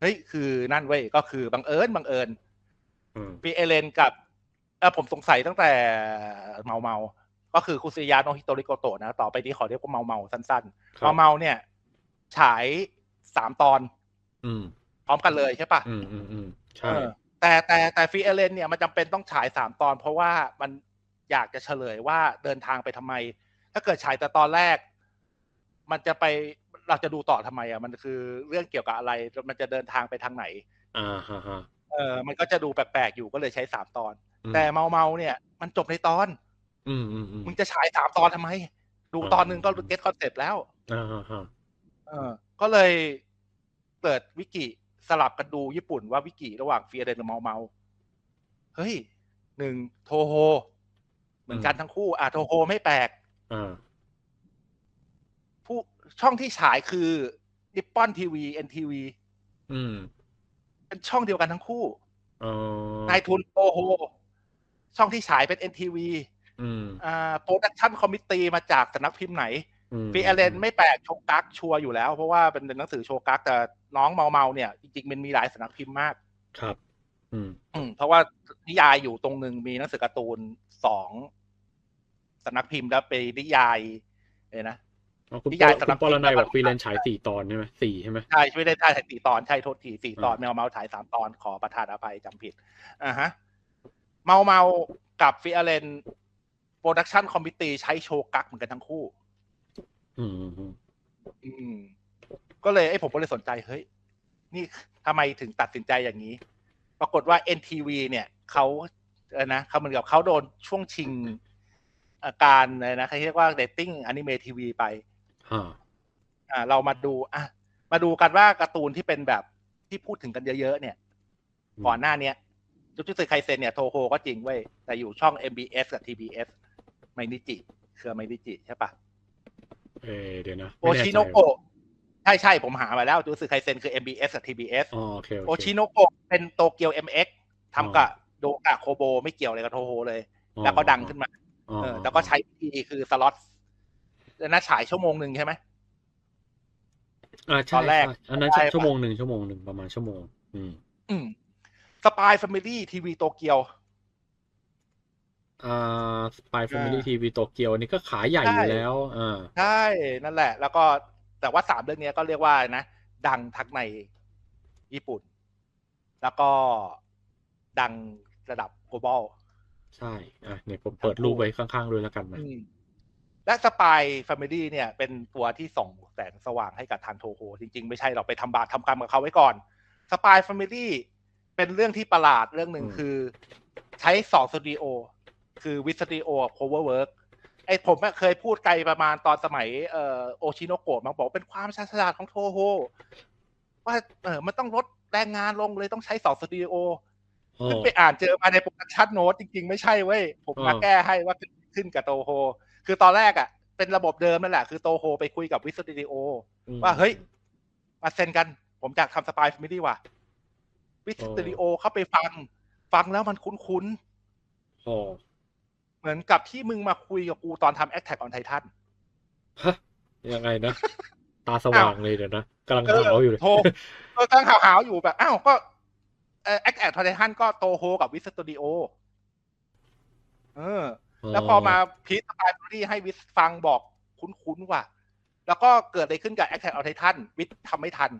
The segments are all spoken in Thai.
เฮ้ยคือนั่นเว้ยก็คือบังเอิญบังเอิญอืมฟีเอเลนกับเออผมสงสัยตั้งแต่เมาเมาๆก็คือคุซิยาโนฮิโตริโกโตะนะต่อไปนี้ขอเรียกว่าเมาเมาๆสั้นครัๆบเมาเมาๆเนี่ย ฉายสามตอน อืมพร้อมกันเลยใช่ปะอืมอืมอืมใช่เออแต่แต่แต่ฟีเอเลนเนี่ยมันจำเป็นต้องฉายสามตอน เพราะว่ามันอยากจะเฉลยว่าเดินทางไปทำไม ถ้าเกิดฉายแต่ตอนแรก มันจะไป เราจะดูต่อทำไมอะมันคือเรื่องเกี่ยวกับอะไรมันจะเดินทางไปทางไหนอ่าฮะฮะเออมันก็จะดูแปลกๆอยู่ก็เลยใช้สามตอนอืมแต่เมาเมาๆเนี่ย มันจบในตอน อืมอืมอืมมึงจะฉายสามตอนทำไม ดูอ่าตอนหนึ่งก็เก็ตคอนเซ็ปต์แล้วอ่าฮะฮะเออ ก็เลยเปิดวิกิสลับกันดูญี่ปุ่นว่าวิกิระหว่างฟีเรนกับเมาเมาเฮ้ยหนึ่งโทโฮ เหมือนกันทั้งคู่ อะโทโฮไม่แปลกอ่าผู้ ช่องที่ฉายคือนิปปอนทีวีเอ็นทีวีอืมเป็นช่องเดียวกันทั้งคู่อ๋อนายทุนโทโฮ ช่องที่ฉายเป็นเอ็นทีวีอืมอ่าโปรดักชั่นคอมมิตี้มาจากสำนักพิมพ์ไหนอืมฟีเอเลนไม่แปลกโชกักชัวร์อยู่แล้ว เพราะว่าเป็นหนังสือโชกักแต่น้องเมาเมาๆเนี่ย จริงๆมันมีหลายสำนักพิมพ์มาก ครับอืมอืมเพราะว่านิยายอยู่ตรงหนึ่งมีหนังสือการ์ตูนสองสำนักพิมพ์แล้วไปนิยายเลยนะอ๋อ คุณนิปยาอยสำหรัคุบณปรนัยที่บอกฟรีแลนซ์ฉายสี่ตอนใช่ไหมสี่ใช่ไหมใช่ช่วยได้ถ่ายสี่ตอนใช่โทษทีสี่ตอนอ่าแมวเมาถ่ายสามตอนขอประทานอภัยจำผิดอ่าฮะเมาเมากับฟิเอเลนโปรดักชันคอมมิตี้ใช้โชกักเหมือนกันทั้งคู่อืมอืมอืมอืมก็เลยไอ้ผมก็เลยสนใจเฮ้ย นี่ทำไมถึงตัดสินใจอย่างนี้ ปรากฏว่า NTV เนี่ยเขาเออนะเขาเหมือนกับเขาโดนช่วงชิงอาการอะไรนะเขาเรียกว่าเดตติ้งอนิเมทีวีไปฮะ อ่า เรามาดูอะมาดูกันว่าการ์ตูนที่เป็นแบบที่พูดถึงกันเยอะๆเนี่ย ก่อนหน้าเนี้ยจุจุสึไคเซนเนี่ยโทโฮก็จริงเว้ย แต่อยู่ช่อง MBS กับ TBS ไมนิจิ เครือไมนิจิใช่ปะเออเดี๋ยวนะโอไม่แน่ใจชิโนโกะใช่ใช่ผมหามาแล้วจุจุสึไคเซนคือ MBS กับ TBS อ๋อโอเคโอโอเคชิโนโกะเป็นโตเกียว MX ทำกับโดกะโคโบไม่เกี่ยวอะไรกับโทโฮเลยอ๋อแล้วก็ดังขึ้นมาอ๋อเออแล้วก็ใช้วิธีคือสล็อตแล้ว นะฉายชั่วโมงหนึ่งใช่ไหมอ่าตใช่อนแรกใช่อันนั้นใช่ชั่วโมงหนึ่งชั่วโมงหนึ่งประมาณชั่วโมง อืม อืมสปายแฟมิลี่ทีวีโตเกียวอ่าสปายแฟมิลี่อ่าทีวีโตเกียวนี่ก็ขายใหญ่อยู่แล้วอ่าใช่นั่นแหละ แล้วก็แต่ว่าสามเรื่องเนี้ยก็เรียกว่านะ ดังทั้งในญี่ปุ่น แล้วก็ดังระดับ global ใช่ อะเนี่ยผมเปิดรูปไว้ข้างๆด้วยแล้วกันนะอืม และสปายแฟมิลี่เนี่ยเป็นตัวที่ส่องแสงสว่างให้กับทางโทโฮจริง ๆ ไม่ใช่เราไปทำบาปทำกรรมกับเขาไว้ก่อนสปายแฟมิลี่เป็นเรื่องที่ประหลาดเรื่องหนึ่งอืมคือ ใช้สองสตูดิโอคือวิสตูดิโอโคเวอร์เวิร์กไอผมอะเคยพูดไกลประมาณตอนสมัยเอ่อโอชิโนโกะมันบอกเป็นความฉลาดของโทโฮว่าเออมันต้องลดแรงงานลงเลยต้องใช้สองสตูดิโออ๋อขึ้นไปอ่านเจอมาในโปรดักชันโน้ตจริง ๆ ไม่ใช่เว้ย ผมมาอ่าแก้ให้ว่าขึ้นขึ้นกับโตโฮ คือตอนแรกอะ เป็นระบบเดิมนั่นแหละ คือโตโฮไปคุยกับวิสตูดิโออืมว่าเฮ้ย มาเซ็นกัน ผมอยากทำสปายแฟมิลี่ว่ะ วิสตูดิโอเข้าไปฟัง ฟังแล้วมันคุ้นอ๋อๆเหมือนกับที่มึงมาคุยกับกูตอนทำแอคแท็กออนไททันฮะยังไงนะ ตาสว่างเลยเดี๋ยวนะกำลังหาวอยู่เลยโทรเออกำลังหาวๆอยู่แบบ อ้าว ก็แอคแท็กออนไททันก็โตโฮกับวิสตูดิโอ เออ แล้วพอมาพีทสปายบอดี้ให้วิทฟังบอกคุ้นๆว่ะ แล้วก็เกิดอะไรขึ้นกับแอคแท็กออไททันวิททำไม่ทัน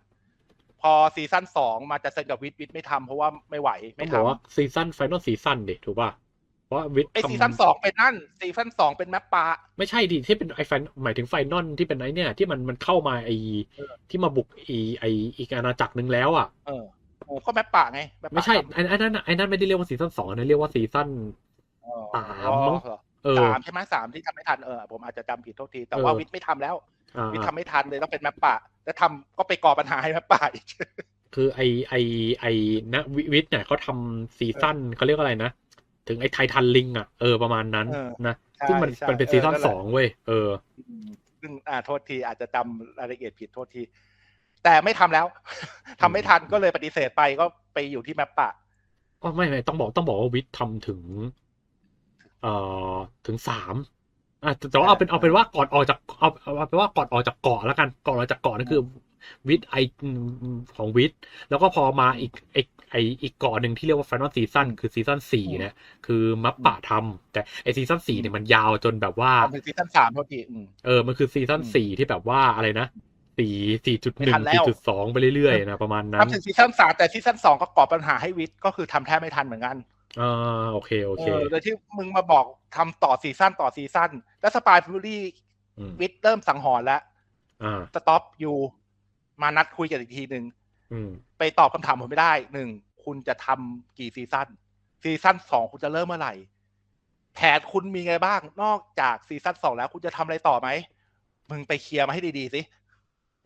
พอซีซั่นสองมาจะเซ็นกับวิทวิทไม่ทำเพราะว่าไม่ไหวต้อไม่งทบอกว่าซีซั่นไฟนอลซีซั่นเด็ถูกป่ะเพราะว่าวิทย์ำไอทำซีซั่นสองเป็นนั่นซีซั่นสองเป็นแมปปาไม่ใช่ดิที่เป็นไอไฟหมายถึงไฟนอลที่เป็นไอเนี่ย ที่มันมันเข้ามาไอเออที่มาบุกไอไออีกอาณาจักรหนึ่งแล้วอะเออโอ้ก็แมปปาไงแปปาไม่ใช่ทำไอ้ไอ้นั่นน่ะไอ้นั่นไม่ได้เรียกว่าซีซั่นสองนะเรียกว่าซีซั่นอ๋อ สามมั้งเหรอเออสามใช่ไหมสามที่ทำไม่ทันเออผมอาจจะจำผิดโทษที แต่ว่าเออวิทไม่ทำแล้วอ่าวิททำไม่ทันเลยต้องเป็นแมปปาแล้วทำก็ไปก่อปัญหาให้แมปปาอีกคือไอไอไอนะวิวิทย์เนี่ยเขาทำซีซั่นเขาเรียกว่าอะไรนะ ถึงไอไททันลิงอะเออประมาณนั้นเออนะใช่ซึ่งมันใช่มันเป็นเออซีซั่นนั่นแหละสองเว้ยเอออืมซึ่งอ่าโทษทีอาจจะจำรายละเอียดผิดโทษที แต่ไม่ทำแล้วทำไม่ทันก็เลยปฏิเสธไปก็ไปอยู่ที่แมปปะก็ไม่ไม่ต้องบอกต้องบอกว่าวิทย์ทำถึง เอ่อถึงสามอะแต่แต่ว่าเอาเป็นเอาเป็นว่าก่อนออกจากเอาเอาเป็นว่าก่อนออกจากเกาะแล้วกันก่อนออกจากเกาะนั่นคือวิทไอของวิทแล้วก็พอมาอีกไอไออีกเกาะหนึ่งที่เรียกว่า Final Season คือซีซั่นสี่เนี่ยคือมัปปะทำแต่ไอซีซั่นสี่เนี่ยมันยาวจนแบบว่าทำเป็นซีซั่นสามเท่าทีอืมเออมันคือซีซั่นอืมสี่ที่แบบว่าอะไรนะสี่สี่จุดไม่หนึ่ทังนแล้วสี่จุดสองไปเรื่อยๆนะประมาณนั้นทำถึงซีซั่นสามแต่ซีซั่นสองก็ก่อปัญหาให้วิทย์ก็คือทำแทบไม่ทันเหมือนกัน อ่าโอเคโอเคเออโดยที่มึงมาบอกทำต่อซีซั่นต่อซีซั่นแล้วสปายฟิวรี่อืมวิทย์เริ่มสังหรณ์แล้วอ่าสต็อปอยู่มานัดคุยกันอีกทีหนึ่งอืมไปตอบคำถามผมไม่ได้หนึ่งคุณจะทำกี่ซีซั่นซีซั่นสองคุณจะเริ่มเมื่อไหร่ แผนคุณมีไงบ้าง นอกจากซีซั่นสองแล้วคุณจะทำอะไรต่อไหม มึงไปเคลียร์มาให้ดี ๆ สิ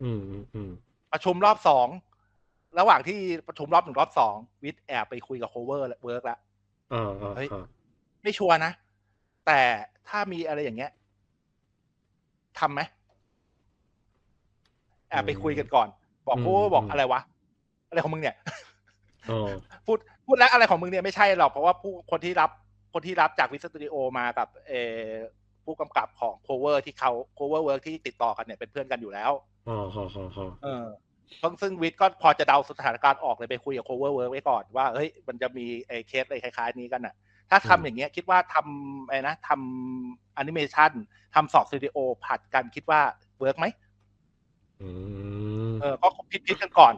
อืมอืมอืมประชุมรอบสอง ระหว่างที่ประชุมรอบหนึ่งรอบสองวิทย์แอบไปคุยกับโคเวอร์เวิร์กแล้ว อ่าอ่าเฮ้ยอ่าไม่ชัวร์นะ แต่ถ้ามีอะไรอย่างเงี้ยทำไหมแอบไปคุยกันก่อน บอกโอ้บอกอะไรวะ อะไรของมึงเนี่ยอ๋อพูดพูดแล้วอะไรของมึงเนี่ยไม่ใช่หรอกเพราะว่าผู้คนที่รับคนที่รับจากวิสตูดิโอมากับเออผู้กำกับของโคเวอร์ที่เขาโคเวอร์เวิร์กที่ติดต่อกันเนี่ยเป็นเพื่อนกันอยู่แล้วอ๋อฮะฮะฮะเออซึ่ง ซึ่งวิทย์ก็พอจะเดาสถานการณ์ออกเลยไปคุยกับโคเวอร์เวิร์กไว้ก่อนว่าเฮ้ยมันจะมีไอ้เคสอะไรคล้ายๆ นี้กันน่ะ ถ้าทำอย่างเงี้ยคิดว่าทำไอ้นะทำแอนิเมชันทำสองสตูดิโอผัดกันคิดว่าเวิร์กไหมอืมเออก็พิดพิดกันก่อน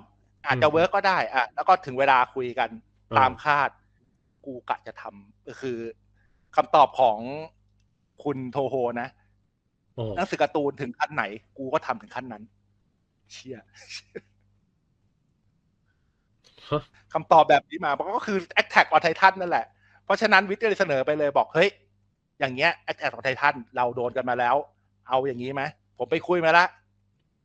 อาจจะอืมเวิร์กก็ได้อะแล้วก็ถึงเวลาคุยกันอ่าตามคาด กูกะจะทำก็คือคำตอบของคุณโทโฮนะอ๋อหนังสือการ์ตูนถึงขั้นไหน กูก็ทำถึงขั้นนั้น เชี่ยฮะคำตอบแบบนี้มาก็คือ Attack on Titan นั่นแหละ เพราะฉะนั้นวิทย์ก็เลยเสนอไปเลยบอก เฮ้ย อย่างเงี้ย Attack on Titan เราโดนกันมาแล้ว เอาอย่างนี้ไหมผมไปคุยมาแล้ว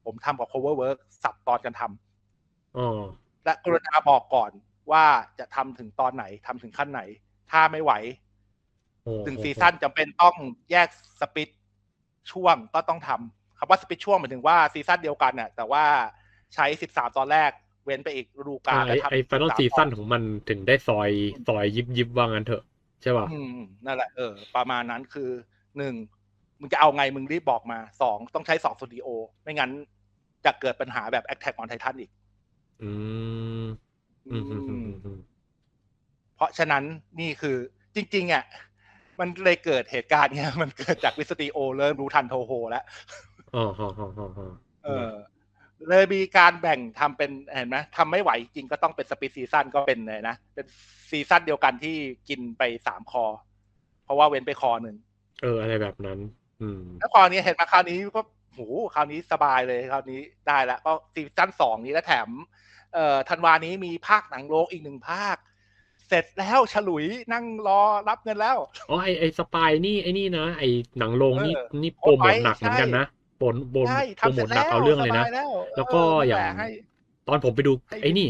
ผมทำกับ Cover Work สับตอนกันทำอ๋อและกรุณาบอกก่อนว่าจะทำถึงตอนไหนทำถึงขั้นไหน ถ้าไม่ไหวโอ้ถึงซีซั่นจำเป็นต้องแยกสปิดช่วงก็ต้องทำ คำว่าสปิดช่วงหมายถึงว่าซีซั่นเดียวกันน่ะ แต่ว่าใช้สิบสามตอนแรกเว้นไปอีกฤดูกาอ่าลไอแล้วทำไอ Final 13 Season ของมันถึงได้ซอยซอยยิบยิบว่างั้นเถอะ ใช่ป่ะอืมนั่นแหละเออ ประมาณนั้นคือหนึ่งมึงจะเอาไงมึงรีบบอกมาสองต้องใช้สองสตูดิโอ ไม่งั้นจะเกิดปัญหาแบบ Attack on Titan อีก อืมอืมอืมอืมอืมเพราะฉะนั้นนี่คือจริง ๆอะมันเลยเกิดเหตุการณ์เนี้ยมันเกิดจากวิสตูดิโอเริ่มรู้ทันโทโฮแล้ว อ๋อฮะฮะฮะฮะเออเลยมีการแบ่งทำเป็นเห็นไหมทำไม่ไหวจริงก็ต้องเป็นสปีดซีซั่นก็เป็นเลยนะเป็นซีซั่นเดียวกันที่กินไปสามคอ เพราะว่าเว้นไปคอหนึ่งเออ อะไรแบบนั้น อืม แล้วคราวนี้เห็นมาคราวนี้ก็โหคราวนี้สบายเลยคราวนี้ได้แล้วก็ซีซั่นสองนี้แล้วแถม เอ่อธันวานี้มีภาคหนังโรงอีกหนึ่งภาค เสร็จแล้วฉลุยนั่งรอรับเงินแล้วอ๋อไอไอสปายนี่ไอนี่นะไอหนังโรงนี่เออนี่โปรโมทหนักเหมือนกันนะ โปรโปรใช่โปรทำโมเสร็ทจหนัแล้กวเอาเรื่องเลยนะสบแล้วแล้วก็เอย่างให้ตอนผมไปดูให้ไอ้นี่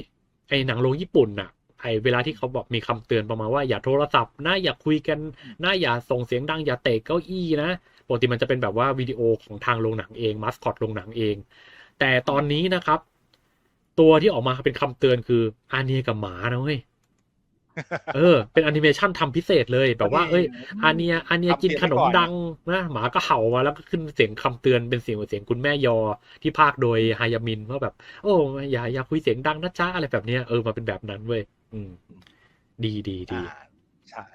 ไอ้หนังโรงญี่ปุ่นน่ะไอ้เวลาที่เขาบอกมีคำเตือนประมาณว่าอย่าโทรศัพท์นะอย่าคุยกันนะอย่าส่งเสียงดังอย่าเตะเก้าอี้นะปกติมันจะเป็นแบบว่าวิดีโอของทางโรงหนังเองมาสคอตโรงหนังเอง แต่ตอนนี้นะครับ ตัวที่ออกมาเป็นคำเตือนคืออาเนียกับหมานะเว้ย เออ เป็นแอนิเมชันทำพิเศษเลยแบบว่าเอ้ยอาเนียอาเนียกินขนมดังนะหมาก็เห่ามาแล้วก็ขึ้นเสียงคำเตือนเป็นเสียงเสียงคุณแม่ยอที่พากย์โดยฮายามินว่าแบบ โอ้อย่าอย่าคุยเสียงดังนะจ๊ะอะไรแบบเนี้ยเออมาเป็นแบบนั้นเว้ยอืม ดีดีดีอ่าใช่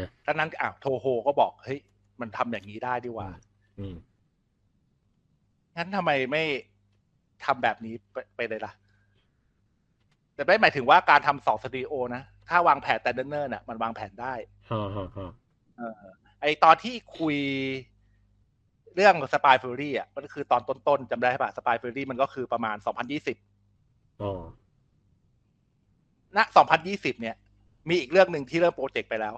นะดังนั้นอ้าวโทโฮก็บอกเฮ้ยมันทำอย่างนี้ได้ดีว่า อืมงั้นทำไมไม่ทำแบบนี้ไปไปเลยล่ะ แต่ไม่หมายถึงว่าการทำสองสตูดิโอนะ ถ้าวางแผนแต่เนิ่นๆน่ะมันวางแผนได้ฮ่าฮ่าฮ่าไอตอนที่คุยเรื่องสปายฟิวรี่อะมันคือตอนต้นๆจำได้ป่ะสปายฟิวรี่มันก็คือประมาณ2020อ๋อณ2020เนี่ย มีอีกเรื่องหนึ่งที่เริ่มโปรเจกต์ไปแล้ว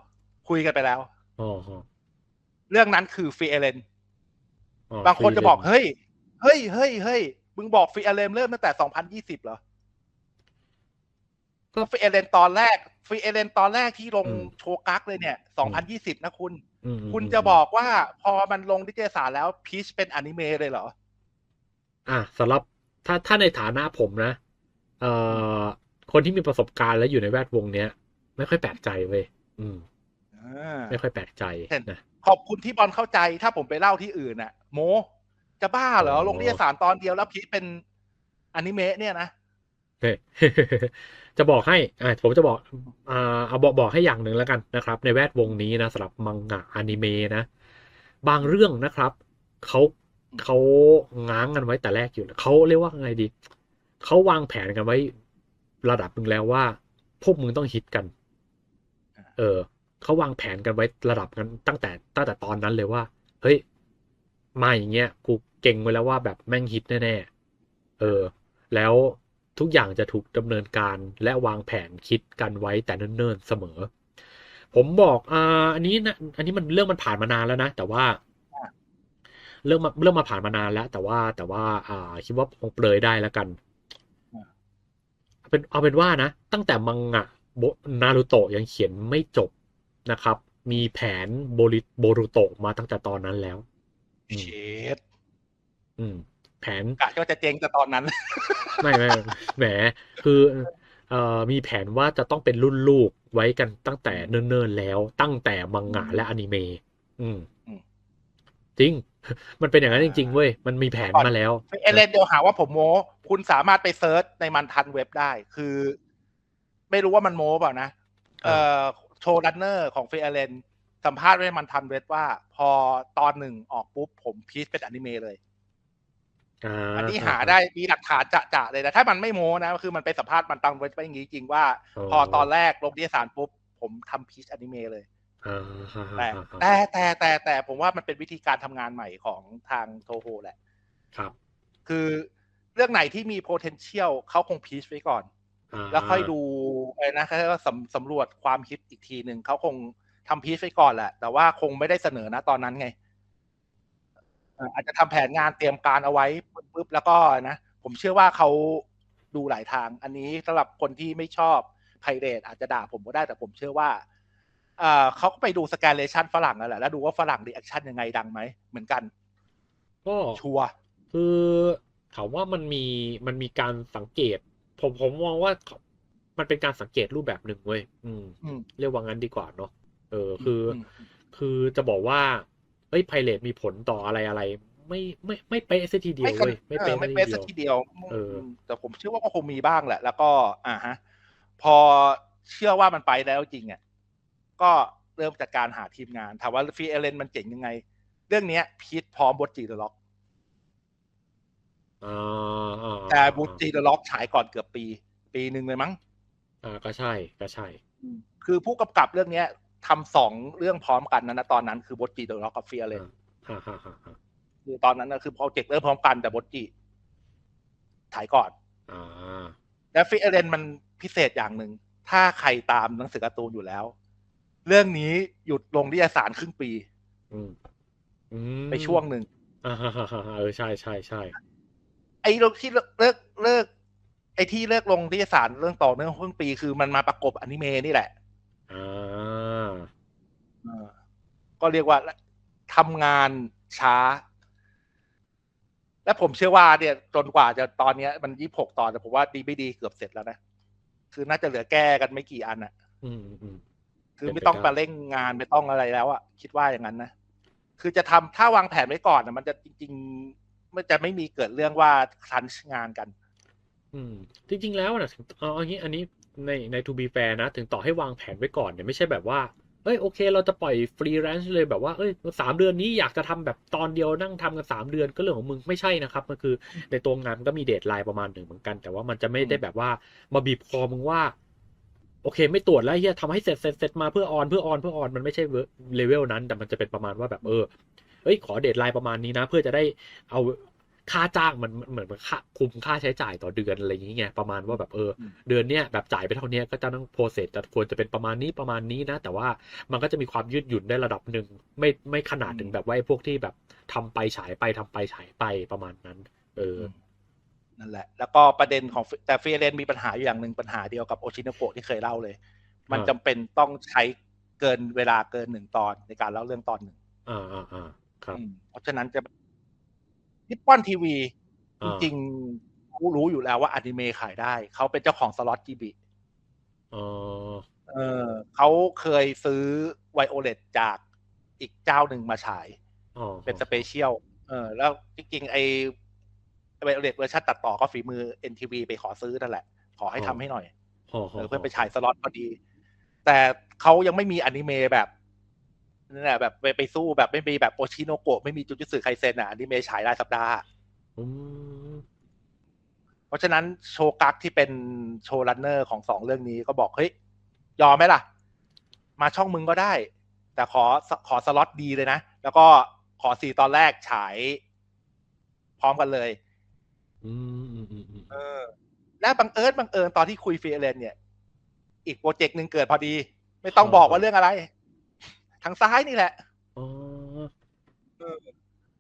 คุยกันไปแล้วอ๋อฮะเรื่องนั้นคือฟรีเอเลนอ๋อบางคนจะบอกฟรีเลนเฮ้ย เฮ้ยเฮ้ยเฮ้ยมึงบอกฟรีเอเลนเริ่มตั้งแต่2020เหรอ ก็ฟรีเอเลนตอนแรกฟรีเอเลนตอนแรกที่ลงโชกักเลยเนี่ย2020นะคุณอืมมคุณจะบอกว่าพอมันลงดิจิทัลสารแล้วพีชเป็นอนิเมะเลยเหรอ อะสำหรับถ้าถ้าในฐานะผมนะ เอ่อคนที่มีประสบการณ์และอยู่ในแวดวงเนี้ย ไม่ค่อยแปลกใจเว้ยอืมไม่ค่อยแปลกใจเห็นนะขอบคุณที่บอลเข้าใจ ถ้าผมไปเล่าที่อื่นน่ะโม จะบ้าเหรออ๋อลงนิตยสารตอนเดียวแล้วพีชเป็นอนิเมะเนี่ยนะเฮ้ย จะบอกให้อ่าผมจะบอกอ่าเอาบอกบอกให้อย่างหนึ่งแล้วกันนะครับ ในแวดวงนี้นะสำหรับมังงะอนิเมะนะ บางเรื่องนะครับเขาเขาง้างกันไว้แต่แรกอยู่เขาเรียกว่าไงดีเขาวางแผนกันไว้ระดับหนึ่งแล้วว่า พวกมึงต้องฮิตกัน เออเขาวางแผนกันไว้ระดับนั้นตั้งแต่ตั้งแต่ตอนนั้นเลยว่า เฮ้ยมาอย่างเงี้ยกูเก่งไว้แล้วว่าแบบแม่งฮิตแน่ๆเออ แล้ว ทุกอย่างจะถูกดำเนินการและวางแผนคิดกันไว้แต่เนิ่นๆเสมอ ผมบอกอ่าอันนี้นะอันนี้มันเรื่องมันผ่านมานานแล้วนะแต่ว่า เรื่องมาเรื่องมาผ่านมานานแล้ว แต่ว่าแต่ว่า อ่า คิดว่าคงเปลยได้แล้วกันอ่าเอาเป็นเอาเป็นว่านะ ตั้งแต่มังงะโบนารูโตะยังเขียนไม่จบนะครับ มีแผนโบริโบรูโตะมาตั้งแต่ตอนนั้นแล้วอืมเชดอืม แผนกะว่าจะเจ๊งแต่ตอนนั้น ไม่ไม่แหมคือเอ่อมีแผนว่าจะต้องเป็นรุ่นลูกไว้กันตั้งแต่เนิ่นๆแล้ว ตั้งแต่มังงะและอนิเมะอืมอืมจริง มันเป็นอย่างนั้นจริงๆเว้ย มันมีแผนมาแล้วเอเลนเดี๋ยวหาว่าผมโม้คุณสามารถไปเซิร์ชในมันทันเว็บได้ คือ ไม่รู้ว่ามันโม้เปล่านะเอ่อโชว์รันเนอร์ของเฟเอเลนสัมภาษณ์ไว้ในมันทันเว็บว่า พอตอนหนึ่งออกปุ๊บผมพีชเป็นอนิเมะเลย อ่าอันนี้หาได้มีหลักฐานจะๆเลยนะถ้ามันไม่โม้นะคือมันไปสัมภาษณ์มันตังเว็บไปอย่างนี้จริงว่า พอตอนแรกลงนิตยสารปุ๊บ ผมทำพีชอนิเมะเลยอ่าฮะฮะแต่ฮะฮะแต่แต่แต่แต่ผมว่ามันเป็นวิธีการทำงานใหม่ของทางโทโฮแหละ ครับ คือเรื่องไหนที่มี potential เขาคงพีชไว้ก่อนาแล้วค่อยดูอะไรนะเขาเรียกว่าสำสำรวจความฮิตอีกทีหนึ่งเขาคงทำพีชไว้ก่อนแหละ แต่ว่าคงไม่ได้เสนอนะตอนนั้นไงเอ่ออาจจะทำแผนงานเตรียมการเอาไว้ปุ๊บแล้วก็นะผมเชื่อว่าเขาดูหลายทาง อันนี้สำหรับคนที่ไม่ชอบไพเรตอาจจะด่าผมก็ได้แต่ผมเชื่อว่าเอ่อเขาก็ไปดูสแกนเลชันฝรั่งนั่นแหละแล้วดูว่าฝรั่งรีแอคชั่นยังไงดังไหมเหมือนกัน ก็ชัวร์คือถามว่ามันมีมันมีการสังเกต ผมผมมองว่าเขามันเป็นการสังเกตรูปแบบหนึ่งเว้ยอืมอืมเรียกว่างั้นดีกว่าเนาะเออคืออมคือจะบอกว่า เอ้ยไพเรตมีผลต่ออะไรอะไร ไม่ไม่ไม่เป๊ะซะทีเดียวไม่กันเว้ยไม่เอเป๊ะอไม่ซะเป๊ะทีสัเดีกยวทีเดียวเออมแต่ผมเชื่อว่าก็คงมีบ้างแหละ แล้วก็ อ่าฮะ พอเชื่อว่ามันไปแล้วจริงอะก็เริ่มจัดการหาทีมงานถามว่าฟรีเอเลนมันเจ๋งยังไง เรื่องเนี้ย พีทพร้อมบทจีเดอะล็อกอ่าอ่าแต่บทจีเดอะล็อกฉายก่อนเกือบปี ปีหนึ่งเลยมั้งอ่าก็ใช่ก็ใช่ คือผู้กำกับเรื่องเนี้ย ทำสองเรื่องพร้อมกันนะนะตอนนั้นคือบทจีเดอะล็อกกับฟรีเอเลนฮ่าฮ่าฮ่าฮ่าคือตอนนั้นนะคือโปรเจกต์เริ่มพร้อมกันแต่บทจีถ่ายก่อนอ่าและฟิเอเลนมันพิเศษอย่างหนึ่ง ถ้าใครตามหนังสือการ์ตูนอยู่แล้ว เรื่องนี้หยุดลงนิยสารครึ่งปีอืมอืมไปช่วงหนึ่งอ่าฮ่าฮ่าฮ่าเออใช่ใช่ใช่ไอ้เรื่องที่เลิกเลิกเลิกไอ้ที่เลิกลงนิยสารเรื่องต่อเนื่องครึ่งปี คือมันมาประกบอนิเมะนี่แหละอ่าเออ ก็เรียกว่าทำงานช้า และผมเชื่อว่าเนี่ยจนกว่าจะตอนเนี้ยมันยี่หกตอนแต่ผมว่าดีไม่ดีเกือบเสร็จแล้วนะ คือน่าจะเหลือแก้กันไม่กี่อันอะอืมอืมคือไม่ต้องมาเร่งงานไม่ต้องอะไรแล้วอะคิดว่าอย่างนั้นนะคือจะทำถ้าวางแผนไว้ก่อนนะมันจะจริงๆมันจะไม่มีเกิดเรื่องว่าคันช์งานกัน อืม จริง ๆ แล้วนะถึงเอาเอางี้ อันนี้ในใน to be fair นะ ถึงต่อให้วางแผนไว้ก่อนเนี่ยไม่ใช่แบบว่า เอ้ยโอเค เราจะปล่อยฟรีแลนซ์เลยแบบว่าเอ้ยสามเดือนนี้อยากจะทำแบบตอนเดียวนั่งทำกันสามเดือนก็เรื่องของมึงไม่ใช่นะครับมันคือในตัวงานมันก็มีเดทไลน์ประมาณหนึ่งเหมือนกัน แต่ว่ามันจะไม่ได้แบบว่ามาบีบคอมึงว่า โอเค ไม่ตรวจแล้วเฮียทำให้เสร็จเสร็จเสร็จมาเพื่อออนเพื่อออนเพื่อออนมันไม่ใช่เลเวลนั้น แต่มันจะเป็นประมาณว่าแบบเออเอ้ยขอเดทไลน์ประมาณนี้นะ เพื่อจะได้เอา ค่าจ้างมันมันเหมือนมันค่าคุมค่าใช้จ่ายต่อเดือนอะไรอย่างเงี้ยประมาณว่าแบบเอออืมเดือนเนี้ยแบบจ่ายไปเท่าเนี้ยก็จะต้องโปรเซสจะควรจะเป็นประมาณนี้ประมาณนี้นะ แต่ว่ามันก็จะมีความยืดหยุ่นได้ระดับหนึ่งไม่ไม่ขนาดถึงแบบว่าไอ้พวกที่แบบทำไปฉายไปทำไปฉายไปประมาณนั้น เออนั่นแหละ แล้วก็ประเด็นของแต่ฟรีแลนซ์มีปัญหาอยู่อย่างหนึ่งปัญหาเดียวกับโอชินโกะที่เคยเล่าเลย มันอ่าจำเป็นต้องใช้เกินเวลาเกินหนึ่งตอนในการเล่าเรื่องตอนหนึ่งอ่าอ่าอ่าครับอืมเพราะฉะนั้นจะ นิปปอนทีวีจอ่าริงๆรู้รู้อยู่แล้วว่าอนิเมะขายได้ เขาเป็นเจ้าของสล็อตจีบีอ๋อเออเขาเคยซื้อไวโอเลตจากอีกเจ้าหนึ่งมาฉายอ๋อเป็นสเปเชียลเออ แล้วจริงๆไอเวเวอร์ชันตัดต่อก็ฝีมือ NTV ไปขอซื้อนั่นแหละ ขอให้ทำให้หน่อยฮอฮเอออเพื่อไปฉายสล็อตพอดี แต่เขายังไม่มีอนิเมะแบบ นั่นแหละแบบไปไปสู้แบบไม่มีแบบโอชิโนโกะไม่มีจุจุสึไคเซนอะอนิเมะฉายรายสัปดาห์อืมเพราะฉะนั้นโชกักที่เป็นโชว์รันเนอร์ของสองเรื่องนี้ก็บอกเฮ้ยยอมไหมล่ะ มาช่องมึงก็ได้ แต่ขอขอสล็อตดีเลยนะ แล้วก็ขอสี่ตอนแรกฉาย พร้อมกันเลยอืมอืมอืมอืมเออ และบังเอิญบังเอิญตอนที่คุยฟรีเลนเนี่ย อีกโปรเจกต์หนึ่งเกิดพอดี ไม่ต้องบอกว่าเรื่องอะไร ทางซ้ายนี่แหละอ๋อ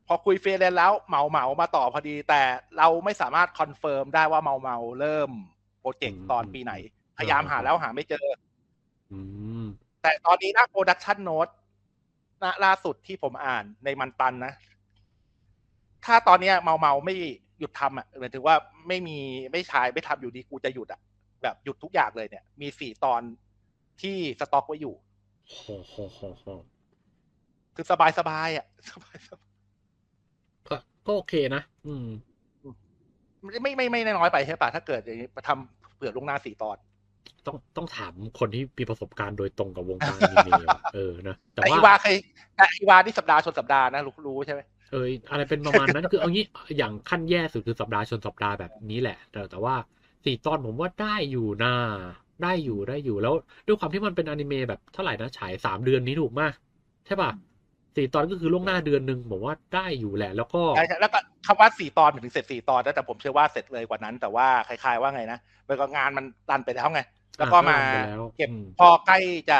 พอคุยฟรีแลนซ์แล้วเหมาเหมามาต่อพอดี แต่เราไม่สามารถคอนเฟิร์มได้ว่าเมาเมาเริ่มโปรเจกต์ตอนปีไหน พยายามหาแล้วหาไม่เจออืมแต่ตอนนี้นะโปรดักชันโน้ตนะล่าสุดที่ผมอ่านในมันตันนะ ถ้าตอนเนี้ยเมาเมาไม่หยุดทำอะหมายถึงว่าไม่มีไม่ฉายไม่ทำอยู่ดีกูจะหยุดอะ แบบหยุดทุกอย่างเลยเนี่ย มีสี่ตอนที่สต็อกไว้อยู่ฮอฮอฮอฮอ คือสบายสบายๆอะสบายสบายก็ก็โอเคนะ อืม ไม่ไม่ไม่ไม่น้อยไปใช่ปะถ้าเกิดอย่างนี้ทำเผื่อลวงหน้าสี่ตอน ต้องต้องถามคนที่มีประสบการณ์โดยตรงกับวงการอนิเมะว่ะเออนะแต่แต่อีว่าวาเคยแต่อีวานี่สัปดาห์ชนสัปดาห์นะรู้รู้ใช่ไหมเอออะไรเป็นประมาณนั้นคือเอางี้อย่างขั้นแย่สุดคือสัปดาห์ชนสัปดาห์แบบนี้แหละ แต่แต่ว่าสี่ตอนผมว่าได้อยู่นะ ได้อยู่ได้อยู่แล้วด้วยความที่มันเป็นอนิเมะแบบเท่าไหร่นะฉายสามเดือนนี้ถูกมากใช่ป่ะสี่ตอนก็คือล่วงหน้าเดือนหนึ่งผมว่าได้อยู่แหละ แล้วก็ใช่ใช่แล้วก็คำว่าสี่ตอนถึงเสร็จสี่ตอนนะแต่ผมเชื่อว่าเสร็จเลยกว่านั้น แต่ว่าคล้ายๆว่าไงนะเมื่อก็งานมันดันไปแล้วไง แล้วก็มาอ่าก็ดันไปแล้วเก็บอืมพอใกล้จะ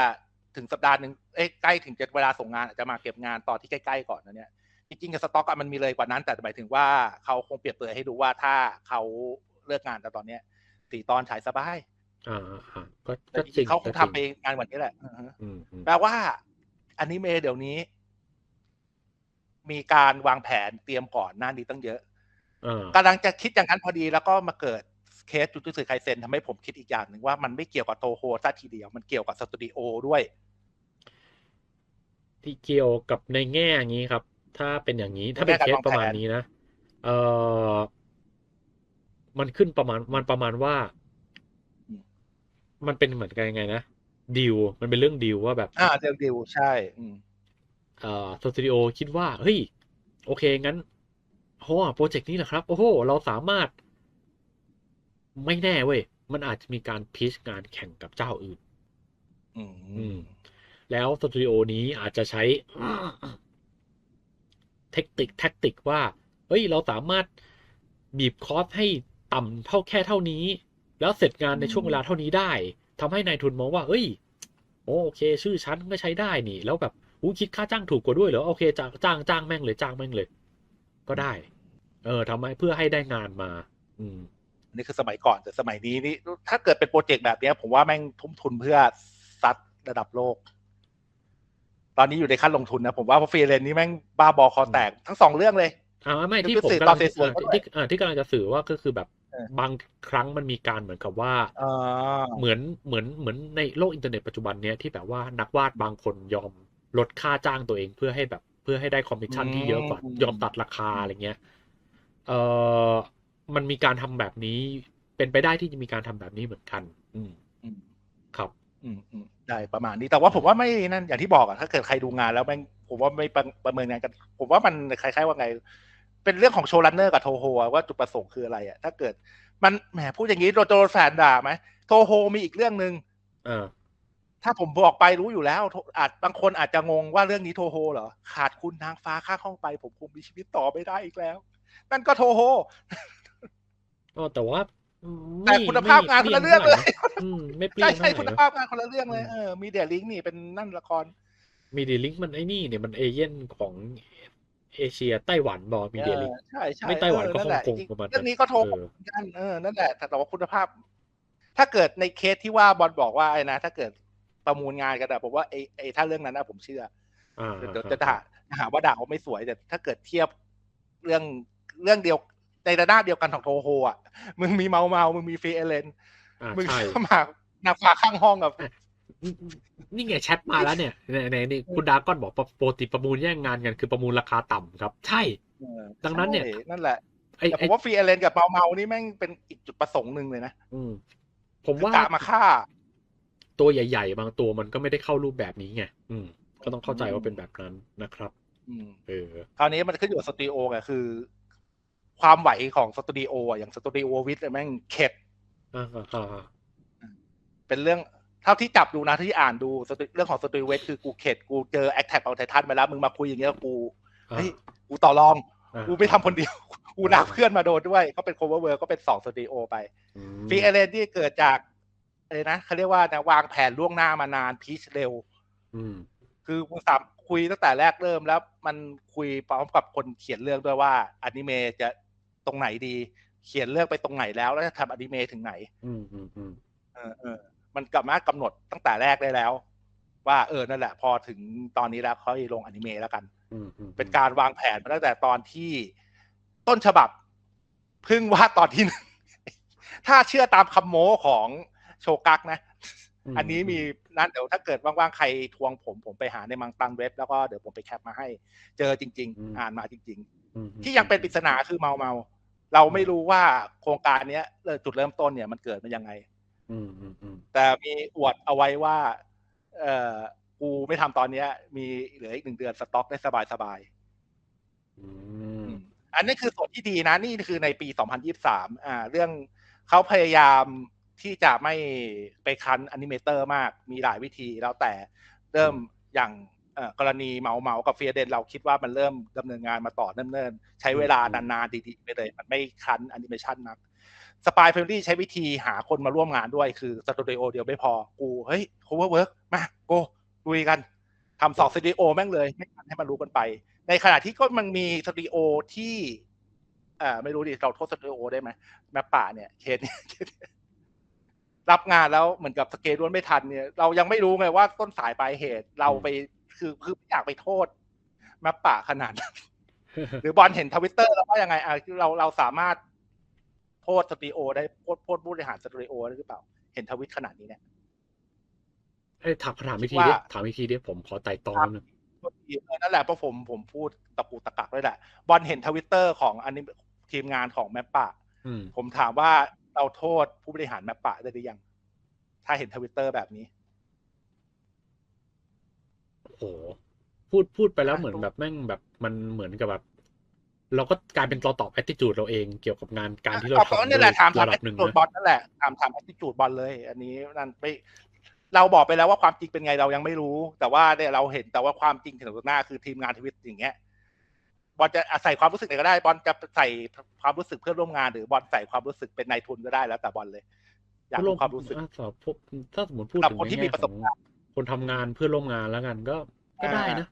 ถึงสัปดาห์หนึ่งเอ้ยใกล้ถึงจะเวลาส่งงานอาจจะมาเก็บงานตอนที่ใกล้ๆก่อนนะเนี่ยจริงๆกับสต็อกอะมันมีเลยกว่านั้น แต่หมายถึงว่าเขาคงเปรียบเปรยให้ดูว่าถ้าเขาเลิกงานแต่ตอนเนี้ยสี่ตอนฉายสบาย อ่าอ่าก็แต่ก็จจริริงงๆเขาคงก็จริทำไปงานวันนี้แหละอือฮะอืมอืมแปลว่าอนิเมะเดี๋ยวนี้ มีการวางแผนเตรียมก่อนหน้านี้ตั้งเยอะอ่ากำลังจะคิดอย่างนั้นพอดีแล้วก็มาเกิดเคสจุดจุสึไคเซนทำให้ผมคิดอีกอย่างหนึ่งว่ามันไม่เกี่ยวกับโตโฮซะทีเดียว มันเกี่ยวกับสตูดิโอด้วย ที่เกี่ยวกับในแง่อย่างนี้ครับ ถ้าเป็นอย่างนี้ถ้าเป็นในแง่เคการสประมาณวางแผนนี้นะเออมันขึ้นประมาณมันประมาณว่า มันเป็นเหมือนกันยังไงนะดีลมันเป็นเรื่องดีลว่าแบบ อ่าเดลดิวใช่อืมเอ่อสตูดิโอคิดว่าเฮ้ยโอเคงั้นโอ้โปรเจกต์นี้แหละครับ โอ้โห เราสามารถ ไม่แน่เว้ย มันอาจจะมีการพิชงานแข่งกับเจ้าอื่น อือืมมแล้วสตูดิโอนี้อาจจะใช้เทคนิคแท็กติกว่า เฮ้ย เราสามารถบีบคอสให้ต่ำเท่าแค่เท่านี้ แล้วเสร็จงานในช่วงเวลาเท่านี้ได้ทำให้นายทุนมองว่า เอ้ยโอโอเค ชื่อฉันก็ใช้ได้นี่ แล้วแบบอู้คิดค่าจ้างถูกกว่าด้วยเหรอ โอเคจ้างจ้างจ้างแม่งเลยจ้างแม่งเลย ก็ได้ เออทำให้เพื่อให้ได้งานมา อืม นี่คือสมัยก่อนแต่สมัยนี้นี่ ถ้าเกิดเป็นโปรเจกต์แบบเนี้ยผมว่าแม่งทุ่มทุนเพื่อซัดระดับโลก ตอนนี้อยู่ในขั้นลงทุนนะ ผมว่าเพราะฟรีเลนนี่แม่งบ้าบอคอแตกทั้งสองเรื่องเลยอ่าไม่ที่คือผมสื่อกำลังตอนสวยๆก็ด้วยที่อ่าที่กำลังจะสื่อว่าก็คือแบบเออ บางครั้งมันมีการเหมือนกับว่าอ่าเหมือนเหมือนเหมือนในโลกอินเทอร์เน็ตปัจจุบันเนี้ยที่แบบว่านักวาดบางคนยอมลดค่าจ้างตัวเองเพื่อให้แบบเพื่อให้ได้คอมมิชชั่นที่เยอะกว่ายอมตัดราคาอะไรเงี้ยเออมันมีการทำแบบนี้ เป็นไปได้ที่จะมีการทำแบบนี้เหมือนกัน อืมอืมครับอืมอืมได้ประมาณนี้แต่ว่าผมว่าไม่นั่นอย่างที่บอกอะถ้าเกิดใครดูงานแล้วแม่งผมว่าไม่ประประเมินงานกัน ผมว่ามันคล้ายๆว่าไง เป็นเรื่องของโชว์รันเนอร์กับโทโฮอะว่าจุดประสงค์คืออะไรอะถ้าเกิด มันแหมพูดอย่างนี้โดนโดนแฟนด่าไหมโทโฮมีอีกเรื่องหนึ่งอ่าถ้าผมบอกไปรู้อยู่แล้วโทอาจบางคนอาจจะงงว่าเรื่องนี้โทโฮเหรอ ขาดคุณทางฟ้าค่าห้องไป ผมคงมีชีวิตต่อไม่ได้อีกแล้ว นั่นก็โทโฮอ๋อแต่ว่าแต่คุณภาพงานคนละเรื่องเลยอืมไม่เปรี้ใช่ยงใช่เท่าไหร่คุณนะภาพงานคนละเรื่องเลยเออมีเดียลิงนี่เป็นนั่นละครมีเดียลิงก์มันไอ้นี่เนี่ยมันเอเย่นของ เอเชียไต้หวันบอมีเดียลิงก์ออใช่ใช่ไม่ไต้หวันเออก็นั่นแหละฮ่องกงจริงๆประมาณนั้นเรื่องนี้ก็โทรเออเหมือนกันเออนั่นแหละแต่แต่ว่าคุณภาพ ถ้าเกิดในเคสที่ว่าบอลบอกว่าไอ้นะถ้าเกิดประมูลงานกันอะผมว่าไอ้ไอ้ถ้าเรื่องนั้นนะผมเชื่ออ่าเดี๋ยวจะด่าหาว่าด่าเขาไม่สวยแต่ถ้าเกิดเทียบเรื่องเรื่องเดียวในระดับเดียวกันของโทโฮอะมึงมีเมาเมามึงมีฟรีเอเลนอ่ามึงใช่ก็มานาฟ้าข้างห้องกับ นี่ไงแชทมาแล้วเนี่ยในในนี่คุณดาก้อนบอกปกติประมูลแย่งงานกันคือประมูลราคาต่ำครับ ใช่เออดังนั้นเนี่ยใช่นั่นแหละไอ้แต่ผไอ้มว่าฟรีเอเลนกับเมาเมานี่แม่งเป็นอีกจุดประสงค์หนึ่งเลยนะอืมผมคือว่ากะมาฆ่า ตัวใหญ่ ๆ บางตัวมันก็ไม่ได้เข้ารูปแบบนี้ไงอืม ก็ต้องเข้าใจว่าเป็นแบบนั้นนะครับ อืมเออคราวนี้มันขึ้นอยู่กับสตูดิโอไงคือ ความไหวของสตูดิโออะอย่างสตูดิโอวิทย์เนี่ยแม่งเข็ดอ่าอ่าอ่าเป็นเรื่องเท่าที่จับดูนะที่อ่านดูสตูเรื่องของสตูดิโอเวทคือกูเข็ดกูเจอแอคแท็กเอาไททันมาแล้วมึงมาคุยอย่างเงี้ยกูเฮ้ยกูต่อรองอ่ากูไม่ทำคนเดียวกูนับเพื่อนมาโดนด้วยก็เป็นโคเวอร์เวิร์ก็เป็นสองสตูดิโอไปอืมฟรีเอเลนที่เกิดจากอะไรนะเขาเรียกว่านะวางแผนล่วงหน้ามานานพีชเร็วอืมคือมึงสามคุยตั้งแต่แรกเริ่มแล้วมันคุยพร้อมกับคนเขียนเรื่องด้วยว่าอนิเมะจะตรงไหนดี เขียนเรื่องไปตรงไหนแล้วแล้วจะทำอนิเมะถึงไหน อืมอืมอืมเออเออ มันกลับมากำหนดตั้งแต่แรกได้แล้ว ว่าเออนั่นแหละ พอถึงตอนนี้แล้วเขาลงอนิเมะแล้วกันอืมอืมเป็นการวางแผนมาตั้งแต่ตอนที่ต้นฉบับเพิ่งวาดตอนที่หนึ่งถ้าเชื่อตามคำโม้ของโชกักนะมอันนี้มีนั่นเดี๋ยวถ้าเกิดว่างๆ ใครทวงผมผมไปหาในมังตังเว็บแล้วก็เดี๋ยวผมไปแคปมาให้ เจอจริง ๆ อ่านมาจริงอืมๆที่ยังเป็นปริศนาคือเมาเมาๆเราไม่รู้ว่าโครงการเนี้ยเอ่อจุดเริ่มต้นเนี่ยมันเกิดมายังไงอืมอืมอืม แต่มีอวดเอาไว้ว่า เออกูไม่ทำตอนเนี้ย มีเหลืออีกหนึ่งเดือนสต็อกได้สบายๆอืมอันนี้คือส่วนที่ดีนะ นี่คือในปี 2023 อ่า เรื่องเขาพยายามที่จะไม่ไปคันอนิเมเตอร์มาก มีหลายวิธีแล้วแต่เริ่มอย่างเอ่อกรณีเมาเมากับเฟียเดนเราคิดว่ามันเริ่มดำเนินงานมาต่อเนิ่นๆ ใช้เวลานานๆดีๆไปเลย มันไม่คันแอนิเมชันนัก สปายเฟรนลี่ใช้วิธีหาคนมาร่วมงานด้วยคือสตูดิโอเดียวไม่พอ กูเฮ้ย cover work มาโกลุยกันทำสองสตูดิโอแม่งเลยไม่ทันให้มันรู้กันไป ในขณะที่ก็มันมีสตูดิโอที่เอ่อไม่รู้ดิเราโทษสตูดิโอได้ไหมแม่ป่าเนี่ยเคสเนี่ยรับงานแล้วเหมือนกับสเกลด้วนไม่ทันเนี่ย เรายังไม่รู้ไงว่าต้นสายปลายเหตุเราไปคือคือไม่อยากไปโทษแม่ป่าขนาดนั้นหรือบอลเห็นทวิตเตอร์แล้วว่ายังไงอะคือเราเราสามารถ โทษสตูดิโอได้โทษโทษผู้บริหารสตูดิโอได้หรือเปล่า เห็นทวิตขนาดนี้เนี่ยเอ้ยถามถามวิธีว่าดิถามวิธีดิผมขอไต่ตองนิดนึงโทษทีเออนั่นแหละเพราะผมผมพูดตะปูตะกักด้วยแหละ บอลเห็นทวิตเตอร์ของอันนี้ทีมงานของแมปปะอืมผมถามว่าเราโทษผู้บริหารแมปปะได้หรือยัง ถ้าเห็นทวิตเตอร์แบบนี้โอ้โหพูดพูดไปแล้วอะเหมือนแบบแม่งแบบมันเหมือนกับแบบ เราก็กลายเป็นเราตอบ attitude เราเองเกี่ยวกับงานการที่เราก็ทำนี่แหละถามถามระแอดับหนึ่งจูดนะบอลนั่นแหละถามถามแอตจูดบอลเลย อันนี้นั่นไปเราบอกไปแล้วว่าความจริงเป็นไงเรายังไม่รู้ แต่ว่าเนี่ยเราเห็นแต่ว่าความจริงถึงตรงหน้าคือทีมงานทวิตอย่างเงี้ยบอลจะอาศัยความรู้สึกไหนก็ได้ บอลจะใส่ความรู้สึกเพื่อนร่วมงาน หรือบอลใส่ความรู้สึกเป็นนายทุนก็ได้แล้วแต่บอลเลย อยากรู้ความรู้สึกอะสำหรับพวกถ้าสมมติพูดสำหรับถึงคนที่ในมีแง่ประขสอบงการณ์คนทำงานเพื่อนร่วมงานแล้วกันก็ก็ได้นะ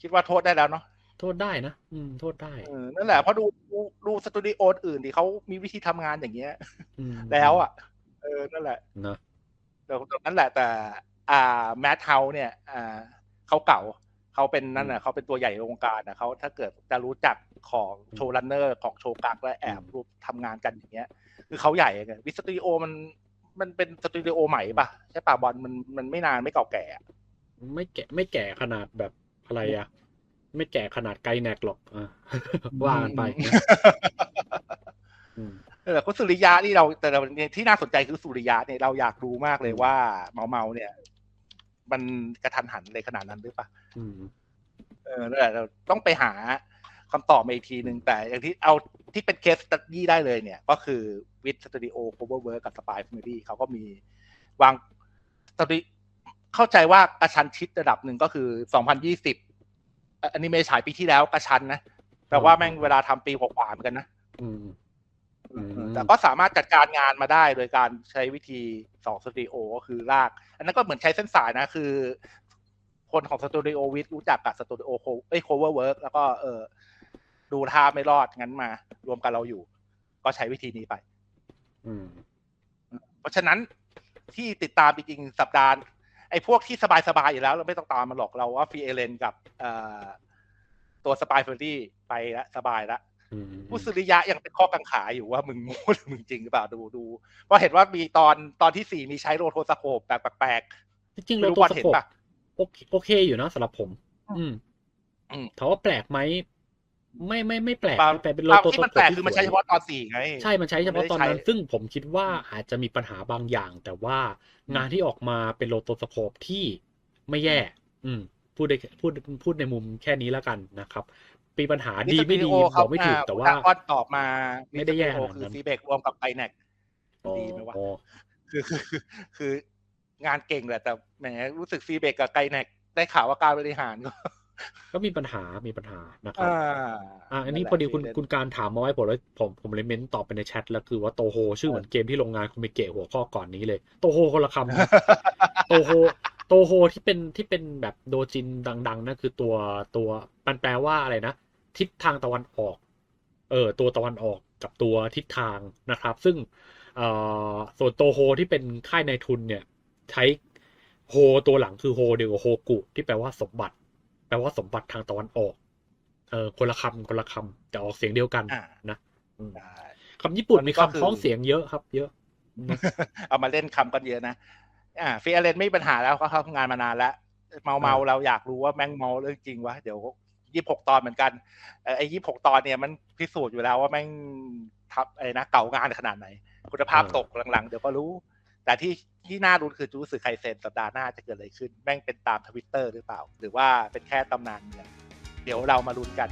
คิดว่าโทษได้แล้วเนาะ โทษได้นะ อืม โทษได้เออนั่นแหละเพราะดูดูดูสตูดิโออื่นดิเขามีวิธีทำงานอย่างเงี้ยอืมแล้วอะ เออ นั่นแหละนะแต่ตรงนั้นแหละแต่ อ่าแมทเฮาเนี่ย อ่าเขาเก่าเขาเป็นนั่นน่ะเขาเป็นตัวใหญ่ในวงการนะเขาถ้าเกิดจะรู้จักของโชว์รันเนอร์ของโชว์กักและแอบรูปทำงานกันอย่างเงี้ย คือเขาใหญ่ไงวิสตูดิโอมันมันเป็นสตูดิโอใหม่ปะใช่ป่ะบอลมันมันไม่นานไม่เก่าแก่อะไม่แก่ไม่แก่ขนาดแบบอะไรอะ ไม่แก่ขนาดไกลแนกหรอกอะว่ากันไปนะอืมเออคุณสุริยะนี่เราแต่เราที่น่าสนใจคือสุริยะเนี่ยเราอยากรู้มากเลยว่าเมาเมาๆเนี่ย มันกระทันหันเลยขนาดนั้นหรือเปล่าอืมเออนั่นแหละเราต้องไปหาคำตอบมาอีกทีหนึ่งแต่อย่างที่เอาที่เป็นเคสตัดยี่ได้เลยเนี่ย ก็คือวิดสตูดิโอโคเวอร์เวิร์กับสปายฟ a มิลี่เขาก็มีวางสตูดิเข้าใจว่ากระชันชิดระดับหนึ่งก็คือ 2020 อันนี้เมฉายปีที่แล้วกระชันนะแต่ว่าแม่งเวลาทำปีกว่าๆเหมือนกันนะอืมอืมแต่ก็สามารถจัดการงานมาได้โดยการใช้วิธีสองสตูดิโอก็คือลาก อันนั้นก็เหมือนใช้เส้นสายนะ คือ คนของสตูดิโอวิทรู้จักกับสตูดิโอโคเอ้ยโคเวอร์เวิร์กแล้วก็เออดูท่าไม่รอดงั้นมา รวมกันเราอยู่ ก็ใช้วิธีนี้ไปอืมเพราะฉะนั้นที่ติดตามจริงๆสัปดาห์ ไอ้พวกที่สบายๆอยู่แล้วเราไม่ต้องตามมันหรอกเราว่าฟรีเอเลนกับเอ่อตัวสปายเฟอร์รี่ไปแล้วสบายแล้วอืมผู้สุริยะยังเป็นข้อกังขาอยู่ว่ามึงโม้หรือมึงจริงหรือเปล่าดูดูเพราะเห็นว่ามีตอนตอนที่สี่มีใช้โรโทสโคปแบบแปลกจริงๆๆไม่เรารู้ตัวบอลสเห็นโคปปะโอเคโอเคอยู่นะสำหรับผม อืมอืมถามว่าแปลกไหม ไม่ไม่ไม่แปลกความไม่แปลกเป็นโลความโตที่โตมันแปลกคือมันใช้เฉพาะตอนสี่ไงใช่มันใช้เฉพาะตอนนั้นมันไม่ได้ใช้ซึ่งผมคิดว่าอาจจะมีปัญหาบางอย่าง แต่ว่างานที่ออกมาเป็นโลโตสโคปที่ไม่แย่ อืม พูดได้พูดพูดในมุมแค่นี้แล้วกันนะครับมีปัญหาดีไม่ดีบอกไม่ถูกแต่ว่าก็ตอบมาไม่ได้แย่ขนาดคืนั้อนฟีเบกรวมกับไกแนกดีไหมวะอ๋อคือคือคือคืองานเก่งแหละแต่แหมรู้สึกฟีเบกกับไกแนกได้ข่าวว่าการบริหารก็ ก็มีปัญหา มีปัญหานะครับ อ่าอ่าอันนี้แหละพอดีคุณที่เล่นคุณการถามมาไว้ผมแล้วผมผมเลยเม้นตอบไปในแชทแล้วคือว่าโตโฮชื่อเหมือนเกมที่โรงงานคุณไปเกะหัวข้อก่อนนี้เลย โตโฮคนละคำครับโตโฮโตโฮที่เป็นที่เป็นแบบโดจินดังๆนั่นคือตัวตัวมันแปลว่าอะไรนะ ทิศทางตะวันออก เออตัวตะวันออกกับตัวทิศทางนะครับ ซึ่งเอ่อส่วนโตโฮที่เป็นค่ายในทุนเนี่ย ใช้โฮตัวหลังคือโฮเดียวกับโฮกุที่แปลว่าสมบัติ แปลว่าสมบัติทางตะวันออก เออคนละคำคนละคำแต่ออกเสียงเดียวกันอ่านะอืมได้คำญี่ปุ่นมีก็คือคำพ้องเสียงเยอะครับ เยอะนะเอามาเล่นคำกันเยอะนะ อ่าฟีเอเลนไม่มีปัญหาแล้วเขาทำงานมานานแล้วเมาเมาๆเราอยากรู้ว่าแม่งเมาเรื่องจริงวะเดี๋ยวยี่หกตอนเหมือนกันเอ่อไอ้ยี่หกตอนเนี่ยมันพิสูจน์อยู่แล้วว่าแม่งทับอะไรนะเก่างานขนาดไหน คุณภาพอ่าตกหลังๆ เดี๋ยวก็รู้ แต่ที่ที่น่ารุ้นคือจูสึไคเซนสัปดาห์หน้าจะเกิดอะไรขึ้น แม่งเป็นตามทวิตเตอร์หรือเปล่า หรือว่าเป็นแค่ตำนานเนี่ยเดี๋ยวเรามาลุ้นกัน